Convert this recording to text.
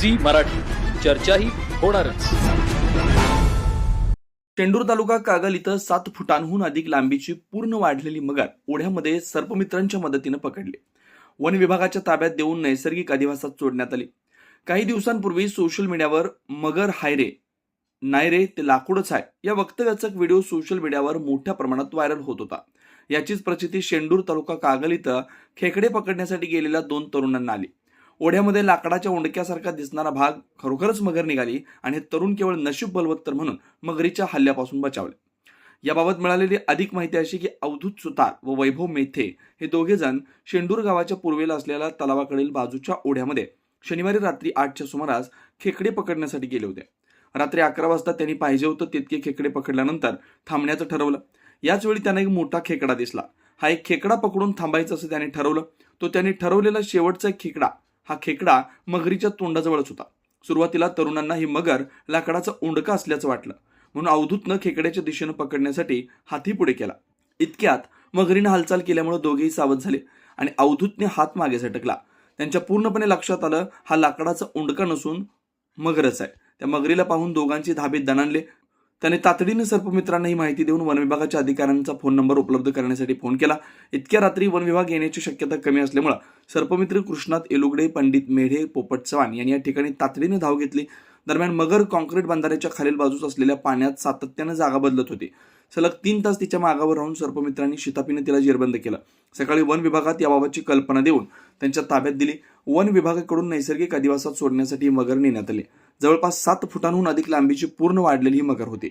Zee Marathi. चर्चाही होणारच. चेंडूर तालुका कागल इथं सात फुटांहून अधिक लांबीची पूर्ण वाढलेली मगर ओढ्यामध्ये सर्पमित्रांच्या मदतीनं पकडली. वन विभागाच्या ताब्यात देऊन नैसर्गिक अधिवासात सोडण्यात आली. काही दिवसांपूर्वी सोशल मीडियावर मगर हायरे नायरे ते लाकूडच आहे या वक्तव्याचा व्हिडिओ सोशल मीडियावर मोठ्या प्रमाणात व्हायरल होत होता. याचीच प्रचिती शेंडूर तालुका कागल इथं खेकडे पकडण्यासाठी गेलेल्या दोन तरुणांना आली. ओढ्यामध्ये लाकडाच्या उंडक्यासारखा दिसणारा भाग खरोखरच मगर निघाली आणि हे तरुण केवळ नशीब बलवत्तर म्हणून मगरीच्या हल्ल्यापासून बचावले. याबाबत मिळालेली अधिक माहिती अशी की अवधूत सुतार व वैभव मेथे हे दोघे जण शेंडूर गावाच्या पूर्वेला असलेल्या तलावाकडील बाजूच्या ओढ्यामध्ये शनिवारी रात्री आठच्या सुमारास खेकडे पकडण्यासाठी गेले होते. रात्री अकरा वाजता त्यांनी पाहिजे होतं तितके खेकडे पकडल्यानंतर थांबण्याचं ठरवलं. याच वेळी त्यांना एक मोठा खेकडा दिसला. हा एक खेकडा पकडून थांबायचं असं त्याने ठरवलं. तो त्यांनी ठरवलेला शेवटचा एक खेकडा हा खेकडा मगरीच्या तोंडाजवळच होता. सुरुवातीला तरुणांना ही मगर लाकडाचा उंडका असल्याचं वाटलं. म्हणून अवधूतनं खेकड्याच्या दिशेनं पकडण्यासाठी हाती पुढे केला. इतक्यात मगरीनं हालचाल केल्यामुळे दोघेही सावध झाले आणि अवधूतने हात मागे झटकला. त्यांच्या पूर्णपणे लक्षात आलं हा लाकडाचा उंडका नसून मगरच आहे. त्या मगरीला पाहून दोघांची धाबे दणानले त्याने तातडीने सर्पमित्रांना ही माहिती देऊन वनविभागाच्या अधिकाऱ्यांचा फोन नंबर उपलब्ध करण्यासाठी फोन केला. इतक्या रात्री वनविभाग येण्याची शक्यता कमी असल्यामुळे सर्पमित्र कृष्णात एलुगडे पंडित मेढे पोपट चव्हाण यांनी या ठिकाणी तातडीने धाव घेतली. दरम्यान मगर कॉन्क्रीट बंधाऱ्याच्या खालील बाजूस असलेल्या पाण्यात सातत्यानं जागा बदलत होती. सलग तीन तास तिच्या मागावर राहून सर्पमित्रांनी शितापीने तिला जेरबंद केलं. सकाळी वन विभागात याबाबतची कल्पना देऊन त्यांच्या ताब्यात दिली. वन विभागाकडून नैसर्गिक अधिवासात सोडण्यासाठी मगर नेण्यात आली. जवळपास सात फुटांहून अधिक लांबीची पूर्ण वाढलेली ही मगर होती.